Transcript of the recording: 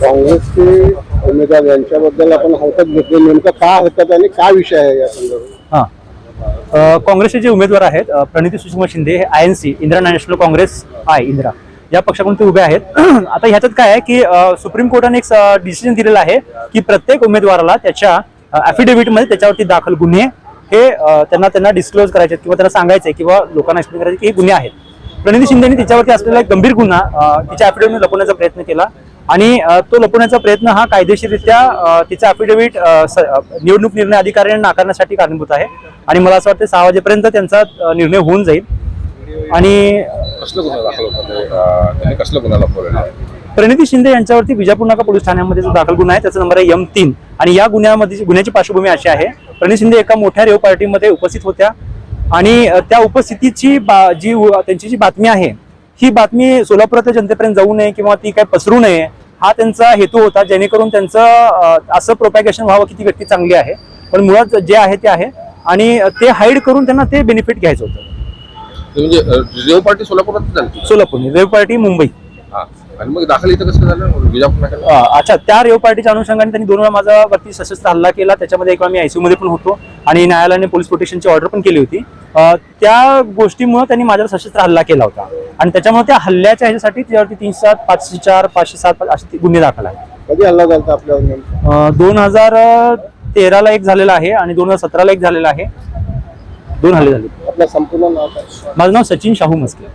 काँग्रेसचे उमेदवार यांच्याबद्दल आपण हौतक घेतले. नेमकं का हरकत आणि काय विषय आहे या संदर्भात? हां. काँग्रेसचे जे उमेदवार आहेत प्रणिती सुषमा शिंदे हे I N C Indira national Congress आहे इंदिरा. या पक्षाकडून ते उभे आहेत. आता ह्याच्यात काय आहे की सुप्रीम कोर्टाने एक डिसिजन दिलेलं आहे की प्रत्येक उमेदवाराला त्याच्या मध्ये त्याच्यावरती दाखल गुन्हे हे त्यांना त्यांना डिस्क्लोज करायचे किंवा त्यांना सांगायचे किंवा लोकांना एक्सप्लेन करायचे की हे गुन्हे आहेत. प्रणिती शिंदेने तिच्यावरती असलेला एक गंभीर गुन्हा तिच्या ॲफिडेव्हिट लपवण्याचा प्रयत्न केला. आणि तो लपवण्याचा प्रयत्न हा कायदेशीररित्या तिचा ॲफिडेव्हिट निवडणूक निर्णय अधिकाऱ्यांनी नाकारण्यासाठी कारणीभूत आहे. आणि मला असं वाटतं सहा वाजेपर्यंत त्यांचा निर्णय होऊन जाईल. आणि प्रणिती शिंदे यांच्यावरती विजापूर नाका पोलीस ठाण्यामध्ये जो दाखल गुन्हा आहे त्याचा नंबर आहे एम तीन. आणि या गुन्ह्यामध्ये गुन्ह्याची पार्श्वभूमी अशी आहे. प्रणिती शिंदे एका मोठ्या रेव पार्टीमध्ये उपस्थित होत्या. आणि त्या उपस्थितीची बा- जी त्यांची जी बातमी आहे ही बातमी सोलापुरातल्या जनतेपर्यंत जाऊ नये किंवा ती काय पसरू नये हा त्यांचा हेतू होता जेणेकरून त्यांचं असं प्रोपॅगेशन व्हावं की ती व्यक्ती चांगली आहे. पण मुळात जे आहे ते आहे आणि ते हाईड करून त्यांना ते बेनिफिट घ्यायचं होतं. म्हणजे रिझर्व्ह पार्टी सोलापुरात झाली सोलापूर रेव पार्टी मुंबई. हा. आणि मग दाखल इथं कसं झालं? विजापूर? अ, अच्छा त्या रेव पार्टीच्या अनुषंगाने त्यांनी दोन वेळा माझा वरती सशस्त्र हल्ला केला. त्याच्यामध्ये एक वेळा मी आयसीयू मध्ये पण होतो. आणि न्यायालयाने पोलीस प्रोटेक्शनची ऑर्डर पण केली होती. त्या गोष्टीमुळे त्यांनी माझ्यावर सशस्त्र हल्ला केला होता. आणि त्याच्यामुळे त्या हल्ल्याच्या ह्याच्यासाठी त्याच्यावरती तीनशे सात पाचशे चार पाचशे सात पाच असे गुन्हे दाखल आहेत. कधी हल्ला झाला आपल्यावर दोन हजार तेराला एक झालेला आहे आणि दोन हजार सतराला एक झालेला आहे. दोन हल्ले झाले. आपलं संपूर्ण नाव माझं नाव सचिन शाहू मस्के.